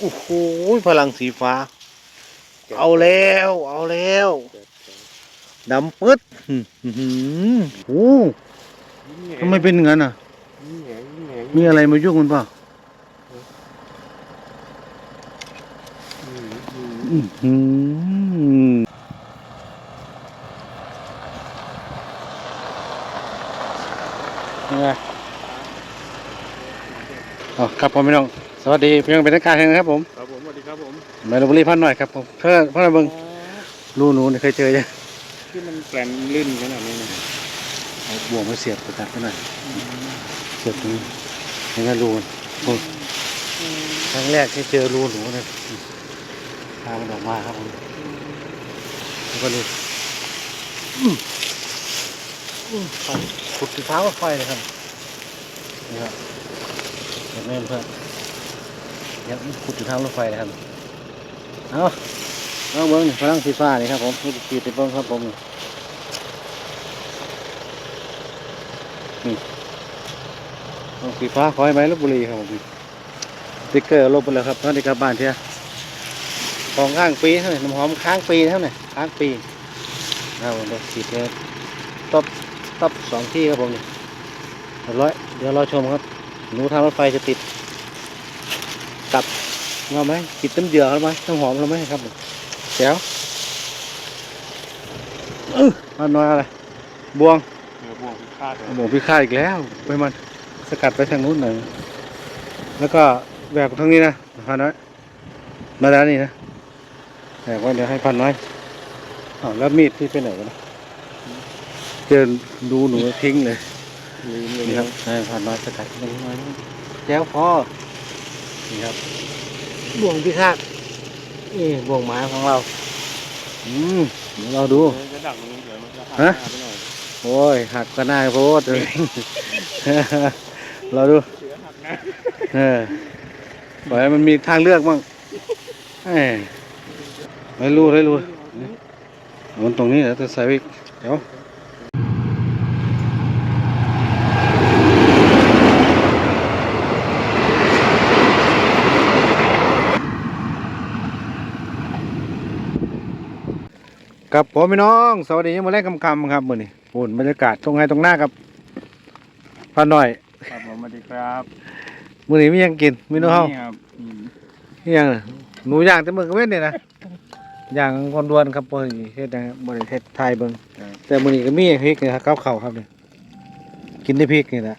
โอ้โหพลังสีฟ้า เอาแล้ว เอาแล้วดำปึ๊ดอื้อหือโอ้ทำไมเป็นงั้นอะ มีอะไรมายุ่งมันเปล่าอื้อหือยังไงอ๋อครับผมพี่น้อง สวัสดีพี่น้องเป็นทางการนะครับผมครับผมสวัสดีครับผมมาลบุรีพันหน่อยครับผมเพื่อนเพื่อนเบิ่งรูหนูนี่เคยเจอยังที่มันแปลนลื่นขนาดนี้นะเอาบ่วงมาเสียบกระตัดไปหน่อยเสียบตรงนี้นี่ก็รูมันโอ้ยครั้งแรกที่เจอรูหนูนะพามันออกมาครับผมแล้วก็ดูอื้ออื้อไฟขุดที่เท้าก็ไฟเลยครับนี่ครับเห็นไหมเพื่อน เนี่ยขุดที่ท้ารถไฟเลยครับ เอาเอาเบิ้งนี่พลังสีฟ้านี่ครับผมนี่ขีดติดเบิ้งครับผมนี่ลงสีฟ้าคอยไหมลบบุรีครับผมติ๊กเกอร์ลบไปแล้วครับตอนนี้กลับบ้านเทียของข้างปีเท่าไหร่น้ำหอมค้างปีเท่าไหร่ค้างปีเอาเดี๋ยวขีดเลยตบตบสองที่ครับผมนี่เรียบร้อยเดี๋ยวรอชมครับหนูทางรถไฟจะติด กับเงาไหมติดต้นเดือเขาไหมน้ำหอมเราไหมครับผมแจ๋วเออมาหน่อยอะไรบวงเนื้อบ่วงพิฆาตเลยหมูพิฆาตอีกแล้วไปมันสกัดไปทางนู้นหน่อยแล้วก็แบกทางนี้นะพันน้อยมาด้านนี้นะแบกไว้เดี๋ยวให้พันน้อยอ้าวแล้วมีดที่ไปไหนวะนะเจอดูหนูทิ้งเลยลืมเลยนี่นะครับให้พันน้อยสกัดตรงนี้หน่อยนะแจ้วพอ นี่ครับ บ่วงพิฆาตนี่บ่วงไม้ของเรา อืมเดี๋ยวเราดูเออจะดักมันเดี๋ยวมันจะหักฮะหน้าไปหน่อยโอ้ย หักก็น่าโพดเลย เราดูเสือหักหน้าเออปล่อยให้มันมีทางเลือกบ้างเอ้ยไม่รู้ไม่รู้มันตรงนี้เดี๋ยวจะใส่ไว้อีกเดี๋ยว กับผมพี่น้องสวัสดียังมาแรกคำคำๆครับมือนี้ปุ่นบรรยากาศตรงไงตรงหน้ากับพันหน่อยครับผมสวัสดีครับมือนี้ไม่ยังกินไม่รู้เฮานี่ครับอืมนี่ยังน่ะหนูย่างแต่มือก็เว้นเนี่ยนะย่างคนดวนครับบ่ได้เฮ็ดนะครับบ่ได้เฮ็ดไทยเบิ่งแต่มื้อนี้ก็มีพริกนี่ครับกับข้าวครับนี่กินได้พริกนี่แหละ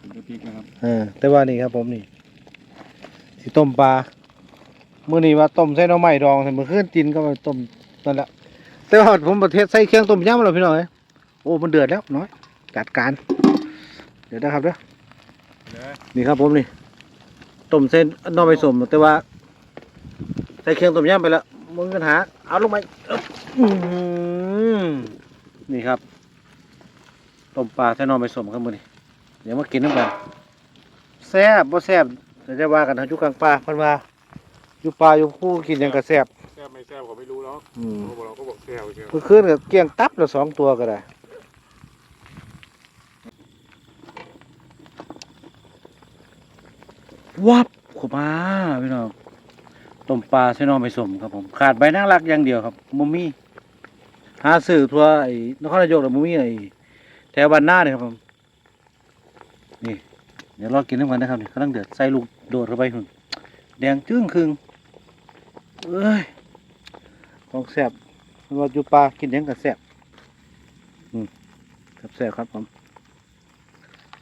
คุณจะพริกนะครับเออแต่ว่านี่ครับผมนี่สิต้มปลามื้อนี้ว่าต้มใส่หน่อไม้ดองใส่มื้อคืนกินก็มาต้มนั่นแหละ แต่ว่าผมประเทศใส่เครื่องต้มยำแล้วพี่น้องเอ้ยโอ้มันเดือดแล้วน้อยจัดการ เดี๋ยวนะครับเด้อนี่ครับผมนี่ต้มเส้นน่อไม้สมแต่ว่าใส่เครื่องต้มยำไปแล้วมึงปัญหาเอาลงไปนี่ครับต้มปลาใส่น่อไม้สมครับมื้อนี้เดี๋ยวมากินน้ำกันแซ่บบ่แซ่บเดี๋ยวจะว่ากันทางอยู่กลางป่าพิ่นว่าอยู่ป่าอยู่คู่กินยังก็แซ่บแซ่บ ไม่แซ่บเขาไม่รู้หรอกอืมเพราะเราก็บอกแซ่บเชียวเมื่อคืนก็เกลี้ยงตับแล้วสองตัวก็ได้ วับขมาพี่น้องต้มปลาใส่หน้อไม่สมครับผมขาดใบนางรักอย่างเดียวครับมุมี่หาซื้อทั่วไอ้นครนายกแล้วมุมี่ไอ้แถวบ้านหน้าเนี่ยครับผมนี่เดี๋ยวรอกินน้ำกันนะครับนี่กำลังเดือดใส่ลูกโดดเข้าไปหุ่นแดงจึ้งครึ่งเอ้ย ของแซ่บว่าอยู่ปลากินหยังกับแซ่บอืมแซ่บๆครับผม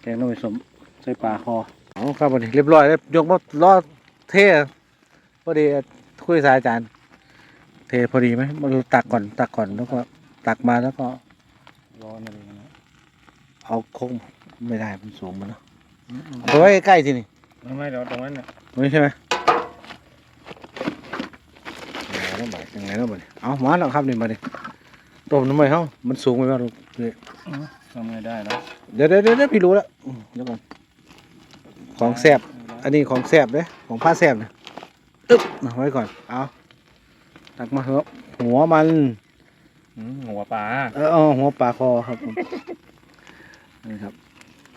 แกงหน้อไม่สมใส่ปลาคอเอาครับวันนี้เรียบร้อยแล้วยกมารอเทพอดีคุยสายอาจารย์ เทพอดีไหมมาดูตักก่อนตักก่อนแล้วก็ตักมาแล้วก็ร้อนอะไรอย่างเงี้ยเอาคงไม่ได้มันสูงมันเนาะเอาไปไว้ใกล้ๆสินี่ไม่ไม่เดี๋ยวตรงนั้นน่ะตรงนี้ใช่ไหม ยังไงต้องบ่ยังไงต้องบ่เนี่ยเอามาแล้วครับนี่มาดิต้มน้ำมันเฮ้ามันสูงไปบ้างลูกนี่ทำไงได้แล้วเดี๋ยวเดี๋ยวเดี๋ยวพี่รู้แล้วอืมเดี๋ยวก่อนของแซบอันนี้ของแซบเลยของผ้าแซบนะอึ๊บเอาไว้ก่อนเอาตักมาเถอะหัวมันอืมหัวปลาเออเอาหัวปลาคอครับผมนี่ครับ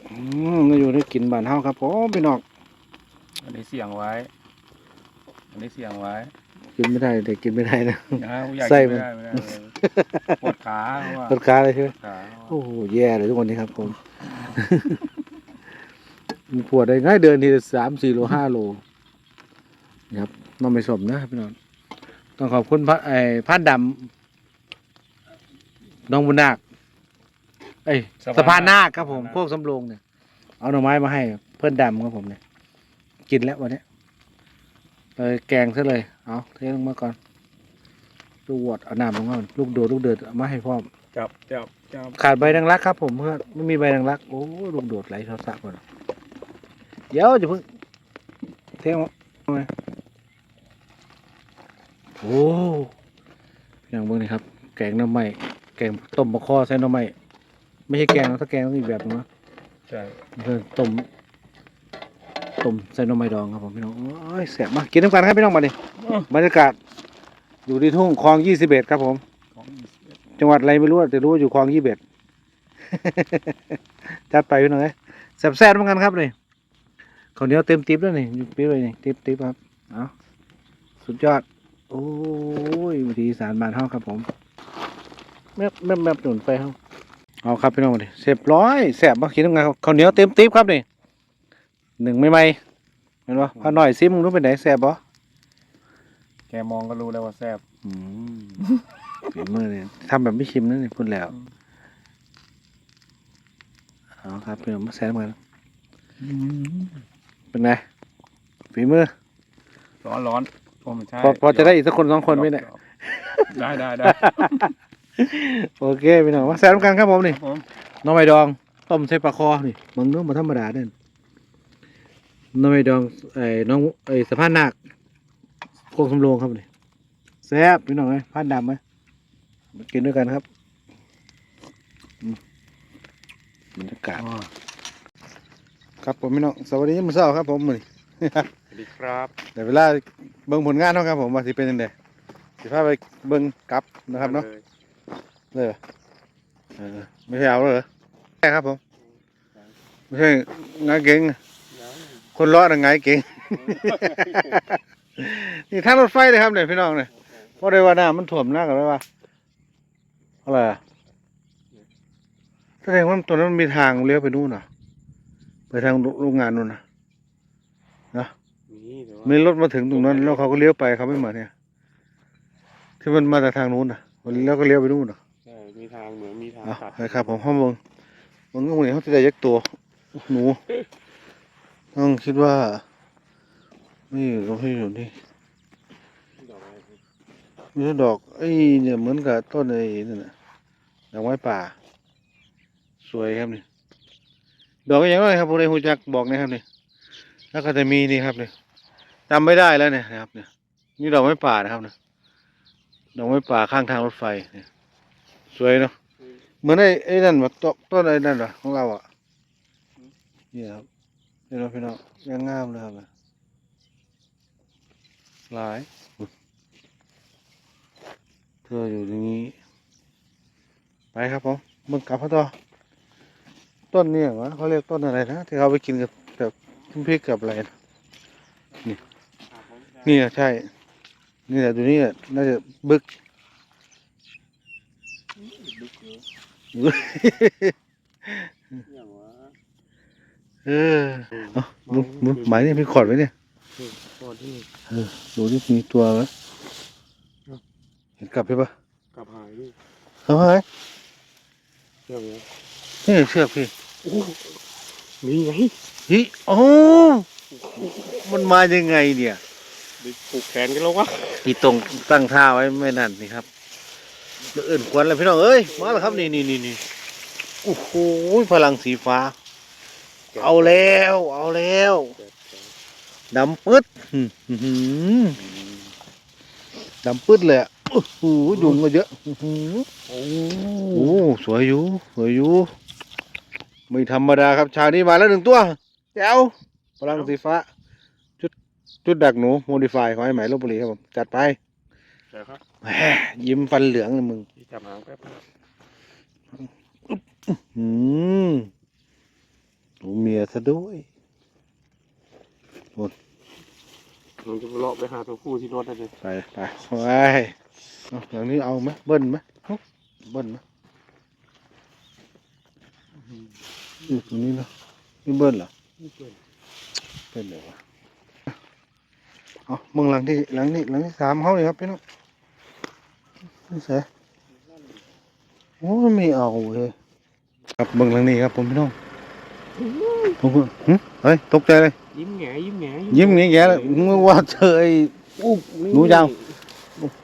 อืมมาอยู่ได้กินบ้านเฮาครับผมพี่น้องอันนี้เสียงไว้ อันนี้เสียงไว้ กินไม่ได้เด็กกินไม่ได้นะ นะผู้ใหญ่ไส้กินมัน ไม่ได้ไม่ได้เลยปวดขาเพราะว่าต้นขาเลยใช่ไหมขาโอ้โหแย่เลยทุกคนนี้ครับผมมันปวดได้ง่ายเดินทีละสามสี่โลห้าโลนะครับน้องไม่สมนะพี่น้องต้องขอบคุณพระไอ้พัดดำน้องบุญนาคเอ้ยสะพานนาคครับผมพวกสำโรงเนี่ยเอาหน่อไม้มาให้ เพื่อนดำครับผมเนี่ยกินแล้ววันเนี้ย ไปแกงซะเลย เอาเทลงมาก่อนลูกวดเอาน้ำลงมาก่อนลูกโดดลูกเดือดเอามาให้พร้อมจับจับจับขาดใบดังรักครับ ผมเพื่อนไม่มีใบดังรัก โอ้ยลูกโดดไหลโทรศัพท์หมดเดี๋ยวจะเพิ่งเท่งมาโอ้อย่างเบิ่งนี่ครับ แกงหน้ำไม้แกงต้มมะข้อใส่หน้ำไม้ไม่ใช่แกงนะถ้าแกงต้องอีกแบบนึงนะใช่นี่คือต้ม ต้มใส่น้ำไม้ดองครับผมพี่น้องโอ้ยแสบมากกินน้ำกันครับพี่น้องมาดิบรรยากาศอยู่ที่ทุ่งคลองยี่สิบเอ็ดครับผม จังหวัดอะไรไม่รู้แต่รู้ว่าอยู่คลองยี่สิบเบ็ดจัดไปพี่น้องเอ้ยแซ่บแซ่บเหมือนกันครับนี่ข้าวเหนียวเต็มติ๊บแล้วนี่อยู่ปิ๊บเลยนี่ติ๊บติ๊บครับเอาสุดยอด โอ้ยวิธีสารบานเฮาครับผมแมบแมบแมบหนุนไปเฮาเอาครับพี่น้องมาดิเสร็จร้อยแซ่บมากกินยังไงครับข้าวเหนียวเต็มติ๊บครับนี่ หนึ่งไม่ไหมเห็นปะพอหน่อยซิมึงรู้เป็นไหนแซ่บปะแกมองก็รู้แล้วว่าแซ่บอืมฝีมือเนี่ยทำแบบไม่ชิมนั่นนี่พูดแล้วเอาครับเพื่อนมาแซมกันเป็นไงฝีมือร้อนร้อนโอ้ไม่ใช่พอพอจะได้อีกสักคนสองคนไหมเนี่ยได้ได้ได้โอเคพี่น้องมาแซมกันครับผมนี่ครับผมหน้องไม้ดองต้มใส่ปลาคอนี่มึงเนื้อมาธรรมดาเด่นห น้องไม้ดองไอ้น้องไอ้สะพานนาคโคกสำโรงครับนี่แซ่บพี่น้องไอ้ยพานดำไหมมากินด้วยกันครับอืมบรรยากาศครับผมพี่น้องสวัสดีมื้อเช้าครับผมมื้อนี้สวัสดีครับเดี๋ยวเวลาเบิ่งผลงานเนาะครับผมว่าสิเป็นยังไงสิพาไปเบิ่งกลับนะครับเนาะเลยเหรอเออไม่ใช่เอาเลยเหรอใช่ครับผมไม่ใช่งายเก่ง คนเลาะน่ะงายเก่ง นี่ทางรถไฟเลยครับเนี่ยพี่น้องเนี่ยเพราะได้ว่าน้ำมันท่วมหนักเลยว่าอะไรอะแสดงว่าตรงนั้นมันมีทางเลี้ยวไปนู่นน่ะไปทางโรงงานนู่นน่ะนี่แต่ว่ามีรถมาถึงตรงนั้น แล้วเขาก็เลี้ยวไปเขาไม่เหมือนเนี่ย ที่มันมาจากทางนู้นน่ะมันแล้วก็เลี้ยวไปนู่นน่ะใช่มีทางเหมือนมีทางเอาตัดไปครับผมห้องมึงมึงก็เหมือนเขาจะได้ยักตัวหนู ต้องคิดว่านี่เราให้อยู่นี่ดอกอะไรมีต้นดอกไอ้เนี่ยเหมือนกับต้นไอ้นั่นน่ะดอกไม้ป่า สวยครับนี่ดอกอย่างไรครับพวกในหูจักบอกนะครับนี่แล้วก็จะมีนี่ครับนี่จำไม่ได้แล้วเนี่ยนะครับ เนี่ย นี่ดอกไม้ป่านะครับเนี่ยดอกไม้ป่าข้างทางรถไฟเนี่ย สวยเนาะเหมือนไอ้ไอ้นั่นแบบต้นไอ้นั่นเหรอของเราอะนี่ครับ นี่เราะพี่น้องยังงามเลยครับหลายเธออยู่ตรงนี้ ไปครับผมมึงกลับเขาต่อต้นเนี่ยวะเขาเรียกต้นอะไรนะที่เขาไปกินกับแบบน้ำพริกกับอะไรนะนี่อะใช่ นี่แหละตัวนี้แหละน่าจะบึกอย่างวะ เออเอามึงมึงหมายนี่มีขอดไว้เนี่ยตัวที่เออดูที่มีตัวไหมเห็นกลับใช่ปะกลับหายนี่เอาไงเรื่องนี้นี่เชือกพี่มีไงฮิโอ้มันมายังไงเนี่ยไปผูกแขนกันแล้ววะที่ตรงตั้งท่าไว้ไม่นั่นนี่ครับเอื่นควันแล้วพี่น้องเอ้ยมาแล้วครับนี่นี่นี่นี่โอ้โหพลังสีฟ้า เอาแล้ว เอาแล้วดำปึ๊ดอื้อหือดำปึ๊ดเลยอะโอ้โหยุงก็เยอะอื้อหือโอ้โอ้สวยอยู่สวยอยู่ไม่ธรรมดาครับชานี้มาแล้วหนึ่งตัวแจ๋วพลังสีฟ้าจุดจุดดักหนูโมดิฟายของไอ้ไหมลบบุรีครับผมจัดไปใช่ครับแหมยิ้มฟันเหลืองเลยมึงพี่จับหางแป๊บอืม หนูเมียซะด้วยหมดมันจะเลาะไปหาตัวผู้ที่รถได้เลยไปไปไปเอาอย่างนี้เอาไหมเบิ้ลไหมฮึเบิ้ลไหมอยู่ตรงนี้เนาะนี่เบิ้ลเหรอเบิ้ลเลยวะเอาเมืองหลังที่หลังนี้หลังที่สามเขาเลยครับพี่น้องนี่เสียโอ้ยไม่เอาเว้ยครับเมืองหลังนี้ครับผมพี่น้อง ผมก็หึเฮ้ยตกใจเลย ยิ้มแหงยิ้มแหงยิ้มอย่างเงี้ยเลยมึงว่าเธอไอ้อู้หนูยาวโอ้โห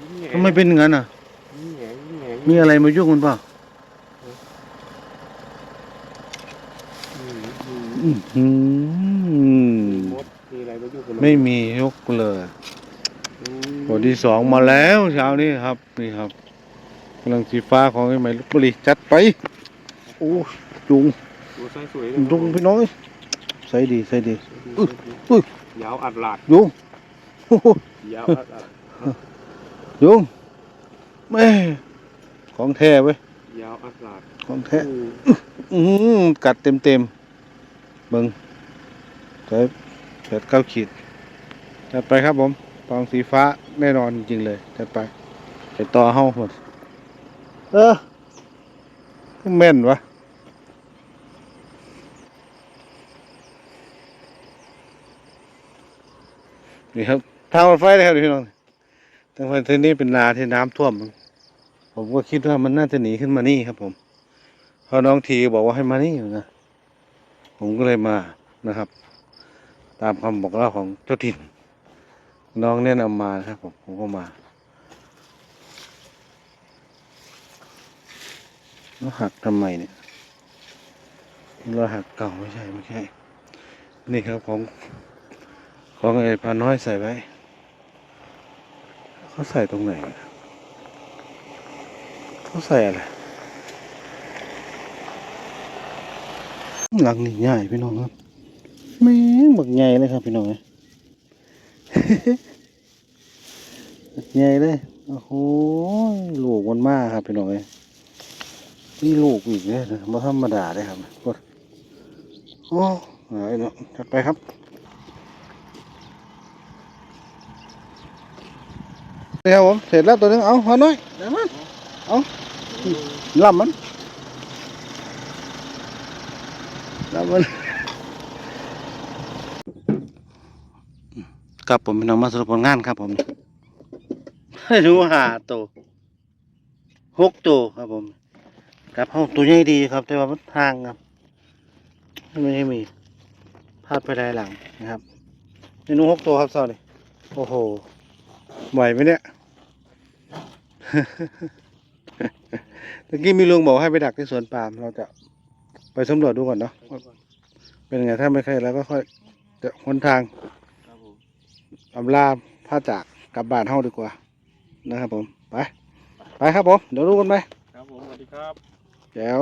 ยิ้มแหงทำไมเป็นอย่างนั้นอะยิ้มแหงยิ้มแหงมีอะไรมายุ่งมันเปล่าอืมอืมอื้อหือมีมดมีอะไรมาอยู่กับนไม่มียกเลยอืมตัวที่สองมาแล้วเช้านี้ครับ นี่ครับกำลังสีฟ้าของไอ้ไหมลพบุรีจัดไปโอ้ จุงตัวไซส์สวยจุงพี่น้อยใส่ดีใส่ดีอุ๊ยอุ๊ยยาวอัดหลาดยุงโอ้โหยาวอัดหลาดยุงแม่ของแท้เว้ยยาวอัดหลาดของแท้อืมอือกัดเต็มเต็มๆเบิงใส่แปดเก้าขีดจัดไปครับผมฟองสีฟ้าแน่นอนจริงๆเลยจัดไปไปต่อเฮ้าหมดเออแม่นวะ นี่ครับทางรถไฟเลยครับพี่น้องทางไฟที่นี่เป็นนาที่น้ำท่วม ผมก็คิดว่ามันน่าจะหนีขึ้นมานี่ครับ ผมเพราะน้องทีบอกว่าให้มานี่อยู่นะผมก็เลยมานะครับ ตามคำบอกเล่าของเจ้าถิ่น น้องแนะนำมานะครับผมผมก็มาแล้วหักทำไมเนี่ยเราหักเก่าไม่ใช่ไม่ใช่ นี่ครับของ ของไอ้พาน้อยใส่ไว้ เขาใส่ตรงไหน เขาใส่อะไร หลังนี่ใหญ่พี่น้องครับแม่งบักใหญ่เลยครับพี่น้องเอ้ยบักใหญ่เลย โอ้โห ลูกมันมากครับพี่น้องเอ้ยนี่ลูกอีกเนี่ยนะมาธรรมดาเลยครับกดโอ้ยเนาะจัดไปครับ นี่ครับผมเสร็จแล้วตัวนึงเอาเอาหน่อยเดี๋ยวมันเอาลำมันล้วมันครับผมเป็นน้องมาสรุปผลงานครับผมห้ดูหาตัวหกตัวครับผมครับห้องตัวใหญ่ดีครับ แต่ว่ามันทางครับไม่ให้มีพลาดไปได้หลังนะครับเมนูหกตัวครับซอนี่โอ้โหไหวไหมเนี่ย ตะกี้มีลุงบอกให้ไปดักที่สวนปาล์มเราจะไปสำรวจดูก่อนเนาะเป็นไงถ้าไม่ใช่แล้วก็ค่อยจะหนทางครับผมอำลาผ้าจากกลับบ้านเฮาดีกว่า นะครับผม ไป ไปครับผม เดี๋ยวรู้กันไหมครับผมสวัสดีครับ แจ๋ว